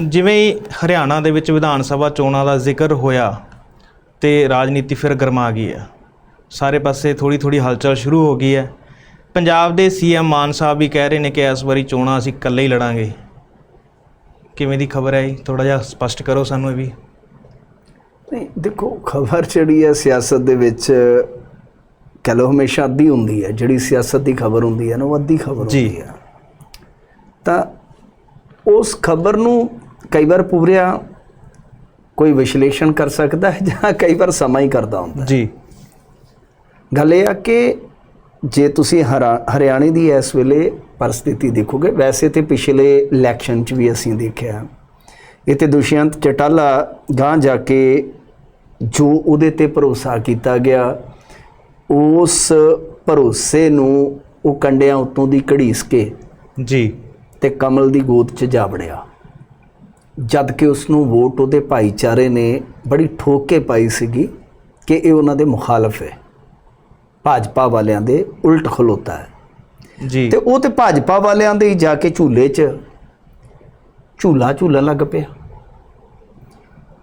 ਜਿਵੇਂ ਹੀ ਹਰਿਆਣਾ ਦੇ ਵਿੱਚ ਵਿਧਾਨ ਸਭਾ ਚੋਣਾਂ ਦਾ ਜ਼ਿਕਰ ਹੋਇਆ ਤੇ ਰਾਜਨੀਤੀ ਫਿਰ ਗਰਮਾ ਗਈ ਹੈ। ਸਾਰੇ ਪਾਸੇ ਥੋੜੀ ਥੋੜੀ ਹਲਚਲ ਸ਼ੁਰੂ ਹੋ ਗਈ ਹੈ। ਪੰਜਾਬ ਦੇ ਸੀਐਮ ਮਾਨ ਸਾਹਿਬ ਵੀ ਕਹਿ ਰਹੇ ਨੇ ਕਿ ਇਸ ਵਾਰੀ ਚੋਣਾਂ ਅਸੀਂ ਇਕੱਲੇ ਹੀ ਲੜਾਂਗੇ। ਕਿਵੇਂ ਦੀ ਖਬਰ ਹੈ ਜੀ? ਥੋੜਾ ਜਿਹਾ ਸਪਸ਼ਟ ਕਰੋ ਸਾਨੂੰ ਇਹ ਵੀ। ਨਹੀਂ ਦੇਖੋ ਖਬਰ ਜਿਹੜੀ ਹੈ ਸਿਆਸਤ ਦੇ ਵਿੱਚ ਕਹ ਲਓ ਹਮੇਸ਼ਾ ਅੱਧੀ ਹੁੰਦੀ ਹੈ। ਜਿਹੜੀ ਸਿਆਸਤ ਦੀ ਖਬਰ ਹੁੰਦੀ ਹੈ ਨਾ ਉਹ ਅੱਧੀ ਖਬਰ। ਹੁੰਦੀ ਹੈ। ਤਾਂ ਉਸ ਖਬਰ ਨੂੰ ਕਈ ਵਾਰ ਪੂਰਿਆ ਕੋਈ ਵਿਸ਼ਲੇਸ਼ਣ ਕਰ ਸਕਦਾ ਹੈ ਜਾਂ ਕਈ ਵਾਰ ਸਮਾਂ ਹੀ ਕਰਦਾ ਹੁੰਦਾ ਜੀ। ਗੱਲ ਇਹ ਆ ਕਿ ਜੇ ਤੁਸੀਂ ਹਰਾ- ਹਰਿਆਣੇ ਦੀ ਇਸ ਵੇਲੇ ਪਰਿਸਥਿਤੀ ਦੇਖੋਗੇ ਵੈਸੇ ਤੇ ਪਿਛਲੇ ਇਲੈਕਸ਼ਨ 'ਚ ਵੀ ਅਸੀਂ ਦੇਖਿਆ ਇਹ ਤੇ ਦੁਸ਼ਯੰਤ ਚਟਾਲਾ ਗਾਂ ਜਾ ਕੇ ਜੋ ਉਹਦੇ ਤੇ ਭਰੋਸਾ ਕੀਤਾ ਗਿਆ ਉਸ ਭਰੋਸੇ ਨੂੰ ਉਹ ਕੰਡਿਆਂ ਉੱਤੋਂ ਦੀ ਘੜੀਸ ਕੇ ਜੀ। ਤੇ ਕਮਲ ਦੀ ਗੋਦ 'ਚ ਜਾ ਵੜਿਆ। ਜਦ ਕਿ ਉਸ ਨੂੰ ਵੋਟ ਉਹਦੇ ਭਾਈਚਾਰੇ ਨੇ ਬੜੀ ਠੋਕ ਕੇ ਪਾਈ ਸੀਗੀ ਕਿ ਇਹ ਉਹਨਾਂ ਦੇ ਮੁਖਾਲਫ ਹੈ। ਭਾਜਪਾ ਵਾਲਿਆਂ ਦੇ ਉਲਟ ਖਲੋਤਾ ਹੈ। ਜੀ। ਤੇ ਉਹ ਤੇ ਭਾਜਪਾ ਵਾਲਿਆਂ ਦੇ ਹੀ ਜਾ ਕੇ ਝੂਲੇ 'ਚ ਝੂਲਾ ਝੂਲਣ ਲੱਗ ਪਿਆ।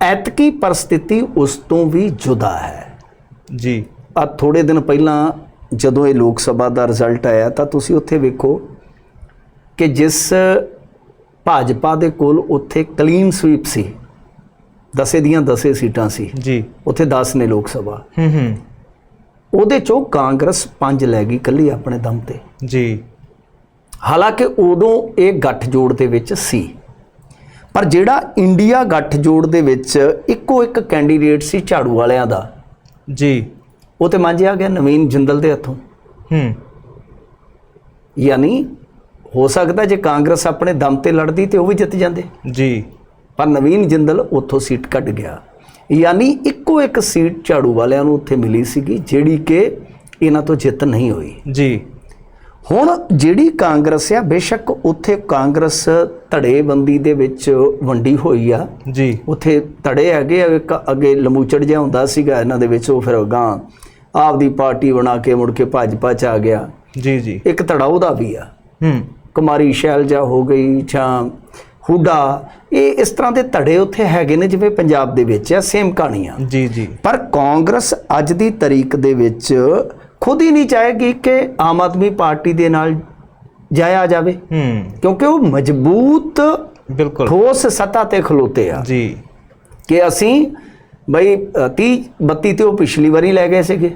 ਐਤਕੀ ਪਰਿਸਥਿਤੀ ਉਸ ਤੋਂ ਵੀ ਜੁਦਾ ਹੈ। ਜੀ। ਆ ਥੋੜੇ ਦਿਨ ਪਹਿਲਾਂ ਜਦੋਂ ਇਹ ਲੋਕ ਸਭਾ ਦਾ ਰਿਜ਼ਲਟ ਆਇਆ ਤਾਂ ਤੁਸੀਂ ਉੱਥੇ ਵੇਖੋ ਕਿ ਜਿਸ ਭਾਜਪਾ ਦੇ ਕੋਲ ਉੱਥੇ ਕਲੀਨ ਸਵੀਪ ਸੀ। ਦਸੇ ਦੀਆਂ ਦਸੇ ਸੀਟਾਂ ਸੀ। ਜੀ। ਉੱਥੇ 10 ਨੇ ਲੋਕ ਸਭਾ। ਹੂੰ ਹੂੰ। ਉਹਦੇ ਚੋਂ ਕਾਂਗਰਸ 5 ਲੈ ਗਈ ਕੱਲੀ ਆਪਣੇ ਦਮ ਤੇ। ਜੀ। ਹਾਲਾਂਕਿ ਉਦੋਂ ਇਹ ਗੱਠਜੋੜ ਦੇ ਵਿੱਚ ਸੀ। ਪਰ ਜਿਹੜਾ ਇੰਡੀਆ ਗੱਠਜੋੜ ਦੇ ਵਿੱਚ ਇੱਕੋ ਇੱਕ ਕੈਂਡੀਡੇਟ ਸੀ ਝਾੜੂ ਵਾਲਿਆਂ ਦਾ ਜੀ। ਉਹ ਤੇ ਮਾਂਜਿਆ ਗਿਆ ਨਵੀਨ ਜਿੰਦਲ ਦੇ ਹੱਥੋਂ। ਹੂੰ। ਯਾਨੀ ਹੋ ਸਕਦਾ ਜੇ ਕਾਂਗਰਸ ਆਪਣੇ ਦਮ ਤੇ ਲੜਦੀ ਤੇ ਉਹ ਵੀ ਜਿੱਤ ਜਾਂਦੇ। ਜੀ। ਪਰ ਨਵੀਨ ਜਿੰਦਲ ਉੱਥੋਂ ਸੀਟ ਕੱਢ ਗਿਆ। ਯਾਨੀ ਇੱਕੋ ਇੱਕ ਸੀਟ ਝਾੜੂ ਵਾਲਿਆਂ ਨੂੰ ਉੱਥੇ ਮਿਲੀ ਸੀਗੀ ਜਿਹੜੀ ਕਿ ਇਹਨਾਂ ਤੋਂ ਜਿੱਤ ਨਹੀਂ ਹੋਈ। ਜੀ। ਹੁਣ ਜਿਹੜੀ ਕਾਂਗਰਸ ਆ ਬੇਸ਼ੱਕ ਉੱਥੇ ਕਾਂਗਰਸ ਧੜੇਬੰਦੀ ਦੇ ਵਿੱਚ ਵੰਡੀ ਹੋਈ ਆ। ਜੀ। ਉੱਥੇ ਧੜੇ ਹੈਗੇ ਆ ਇੱਕ ਅੱਗੇ ਲਮੂਚੜ ਜਿਹਾ ਹੁੰਦਾ ਸੀਗਾ ਇਹਨਾਂ ਦੇ ਵਿੱਚ ਉਹ ਫਿਰ ਗਾਂ ਆਪਦੀ ਪਾਰਟੀ ਬਣਾ ਕੇ ਮੁੜ ਕੇ ਭਾਜਪਾ ਚ ਆ ਗਿਆ। ਜੀ ਜੀ। ਇੱਕ ਧੜਾ ਉਹਦਾ ਵੀ ਆ। ਹੂੰ। ਕੁਮਾਰੀ ਸ਼ੈਲਜਾ ਹੋ ਗਈ ਜਾਂ ਹੁੱਡਾ ਇਹ ਇਸ ਤਰ੍ਹਾਂ ਦੇ ਧੜੇ ਉੱਥੇ ਹੈਗੇ ਨੇ ਜਿਵੇਂ ਪੰਜਾਬ ਦੇ ਵਿੱਚ ਆ ਸੇਮ ਕਹਾਣੀਆਂ। ਜੀ ਜੀ। ਪਰ ਕਾਂਗਰਸ ਅੱਜ ਦੀ ਤਰੀਕ ਦੇ ਵਿੱਚ ਖੁਦ ਹੀ ਨਹੀਂ ਚਾਹੇਗੀ ਕਿ ਆਮ ਆਦਮੀ ਪਾਰਟੀ ਦੇ ਨਾਲ ਜਾਇਆ ਜਾਵੇ। ਹੂੰ। ਕਿਉਂਕਿ ਉਹ ਮਜ਼ਬੂਤ ਬਿਲਕੁਲ। ਠੋਸ ਸੱਤਾ ਤੇ ਖਲੋਤੇ ਆ। ਜੀ। ਕਿ ਅਸੀਂ ਬਈ ਅ, 30 32 ਤੇ ਉਹ ਪਿਛਲੀ ਵਾਰੀ ਲੈ ਗਏ ਸੀਗੇ।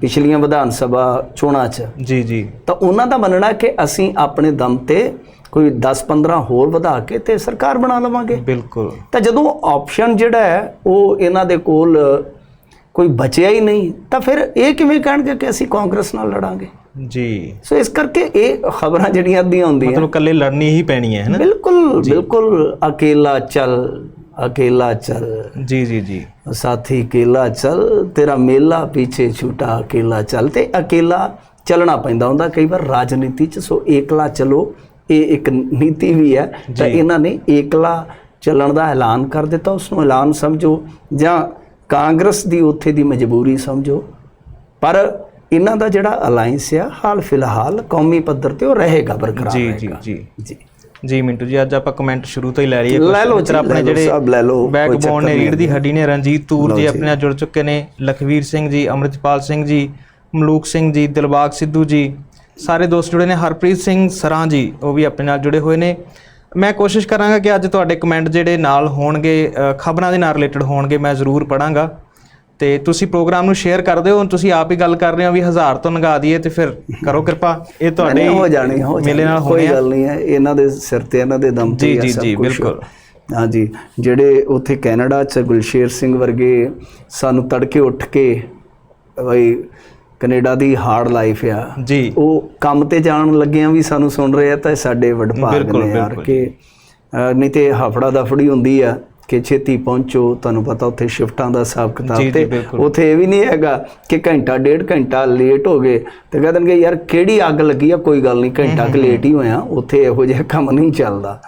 ਪਿਛਲੀਆਂ ਵਿਧਾਨ ਸਭਾ ਚੋਣਾਂ 'ਚ। ਜੀ ਜੀ। ਤਾਂ ਉਹਨਾਂ ਦਾ ਮੰਨਣਾ ਕਿ ਅਸੀਂ ਆਪਣੇ ਦਮ ਤੇ ਕੋਈ 10-15 ਹੋਰ ਵਧਾ ਕੇ ਤੇ ਸਰਕਾਰ ਬਣਾ ਲਵਾਂਗੇ। ਬਿਲਕੁਲ। ਤਾਂ ਜਦੋਂ ਆਪਸ਼ਨ ਜਿਹੜਾ ਹੈ ਉਹ ਇਹਨਾਂ ਦੇ ਕੋਲ ਕੋਈ ਬਚਿਆ ਹੀ ਨਹੀਂ ਤਾਂ ਫਿਰ ਇਹ ਕਿਵੇਂ ਕਹਿਣਗੇ ਕਿ ਅਸੀਂ ਕਾਂਗਰਸ ਨਾਲ ਲੜਾਂਗੇ? ਜੀ। ਸੋ ਇਸ ਕਰਕੇ ਇਹ ਖਬਰਾਂ ਜਿਹੜੀਆਂ ਅੱਧੀਆਂ ਹੁੰਦੀਆਂ। ਮਤਲਬ ਕੱਲੇ ਲੜਨੀ ਹੀ ਪੈਣੀ ਹੈ ਹੈ ਨਾ? ਬਿਲਕੁਲ ਬਿਲਕੁਲ। ਅਕੇਲਾ ਚੱਲ ਅਕੇਲਾ ਚੱਲ ਜੀ ਜੀ ਜੀ ਸਾਥੀ ਅਕੇਲਾ ਚੱਲ ਤੇਰਾ ਮੇਲਾ ਪਿੱਛੇ ਛੂਟਾ ਅਕੇਲਾ ਚੱਲ ਤੇ ਅਕੇਲਾ ਚੱਲਣਾ ਪੈਂਦਾ ਹੁੰਦਾ ਕਈ ਵਾਰ ਰਾਜਨੀਤੀ ਚ ਸੋ ਏਕਲਾ ਚਲੋ ਇਹ ਇੱਕ ਨੀਤੀ ਵੀ ਹੈ ਤਾਂ ਇਹਨਾਂ ਨੇ ਏਕਲਾ ਚੱਲਣ ਦਾ ਐਲਾਨ ਕਰ ਦਿੱਤਾ ਉਸ ਨੂੰ ਐਲਾਨ ਸਮਝੋ ਜਾਂ ਕਾਂਗਰਸ ਦੀ ਉੱਥੇ ਦੀ ਮਜਬੂਰੀ ਸਮਝੋ ਪਰ ਇਹਨਾਂ ਦਾ ਜਿਹੜਾ ਅਲਾਈਅੰਸ ਆ ਹਾਲ ਫਿਲਹਾਲ ਕੌਮੀ ਪੱਧਰ ਤੇ ਉਹ ਰਹੇਗਾ ਬਰਕਰਾਰ ਜੀ ਜੀ ਜੀ ਜੀ ਜੀ ਮਿੰਟੂ ਜੀ ਅੱਜ ਆਪਾਂ ਕਮੈਂਟ ਸ਼ੁਰੂ ਤੋਂ ਹੀ ਲੈ ਲਈਏ ਲੈ ਲਓ ਜੀ, ਆਪਣੇ ਜਿਹੜੇ ਸਭ ਲੈ ਲਓ, ਬੈਕਬੋਨ ਨੇ ਰੀੜ ਦੀ ਹੱਡੀ ਨੇ ਰਣਜੀਤ ਤੂਰ ਜੀ ਆਪਣੇ ਨਾਲ ਜੁੜ ਚੁੱਕੇ ਨੇ ਲਖਵੀਰ ਸਿੰਘ ਜੀ ਅਮਰਿਤਪਾਲ ਸਿੰਘ ਜੀ ਮਲੂਕ ਸਿੰਘ ਜੀ ਦਿਲਬਾਗ ਸਿੱਧੂ ਜੀ ਸਾਰੇ ਦੋਸਤ ਜੁੜੇ ਨੇ ਹਰਪ੍ਰੀਤ ਸਿੰਘ ਸਰਾਂ ਜੀ ਉਹ ਵੀ ਆਪਣੇ ਨਾਲ ਜੁੜੇ ਹੋਏ ਨੇ। ਮੈਂ ਕੋਸ਼ਿਸ਼ ਕਰਾਂਗਾ ਕਿ ਅੱਜ ਤੁਹਾਡੇ ਕਮੈਂਟ ਜਿਹੜੇ ਨਾਲ ਹੋਣਗੇ ਖਬਰਾਂ ਦੇ ਨਾਲ ਰਿਲੇਟਡ ਹੋਣਗੇ ਮੈਂ ਜ਼ਰੂਰ ਪੜਾਂਗਾ ਤੇ ਤੁਸੀਂ ਪ੍ਰੋਗਰਾਮ ਨੂੰ ਸ਼ੇਅਰ ਕਰ ਦਿਓ ਹੁਣ ਤੁਸੀਂ ਆਪ ਹੀ ਗੱਲ ਕਰ ਰਹੇ ਹੋ ਵੀ ਹਜ਼ਾਰ ਤੋਂ ਲੰਘਾ ਦਈਏ ਤੇ ਫਿਰ ਕਰੋ ਕਿਰਪਾ ਇਹ ਤੁਹਾਡੇ ਹੋ ਜਾਣੀ ਹੋ ਮੇਲੇ ਨਾਲ ਕੋਈ ਗੱਲ ਨਹੀਂ ਹੈ ਇਹਨਾਂ ਦੇ ਸਿਰ ਤੇ ਇਹਨਾਂ ਦੇ ਦਮ ਤੇ ਜੀ, ਜੀ, ਜੀ। ਬਿਲਕੁਲ। ਹਾਂਜੀ ਜਿਹੜੇ ਉੱਥੇ ਕੈਨੇਡਾ ਚ ਗੁਲਸ਼ੇਰ ਸਿੰਘ ਵਰਗੇ ਸਾਨੂੰ ਤੜਕੇ ਉੱਠ ਕੇ ਬਈ ਕੈਨੇਡਾ ਦੀ ਹਾਰਡ ਲਾਈਫ ਆ ਜੀ ਉਹ ਕੰਮ ਤੇ ਜਾਣ ਲੱਗਿਆਂ ਵੀ ਸਾਨੂੰ ਸੁਣ ਰਹੇ ਆ ਤਾਂ ਸਾਡੇ ਵਡਭਾਗ ਨੇ ਯਾਰ। ਕਿ ਨਹੀਂ ਤੇ ਹਫੜਾ ਦਫੜੀ ਹੁੰਦੀ ਆ ਕਿ ਛੇਤੀ ਪਹੁੰਚੋ ਤੁਹਾਨੂੰ ਪਤਾ ਉੱਥੇ ਸ਼ਿਫਟਾਂ ਦਾ ਹਿਸਾਬ ਕਿਤਾਬ ਤੇ। ਉੱਥੇ ਇਹ ਵੀ ਨਹੀਂ ਹੈਗਾ ਕਿ ਘੰਟਾ ਡੇਢ ਘੰਟਾ ਲੇਟ ਹੋ ਗਏ ਤੇ ਕਹਿ ਦੇਣਗੇ ਯਾਰ ਕਿਹੜੀ ਅੱਗ ਲੱਗੀ ਆ? ਕੋਈ ਗੱਲ ਨਹੀਂ ਘੰਟਾ ਕੁ ਲੇਟ ਹੀ ਹੋਇਆ ਉੱਥੇ ਇਹੋ ਜਿਹਾ ਕੰਮ ਨਹੀਂ ਚੱਲਦਾ।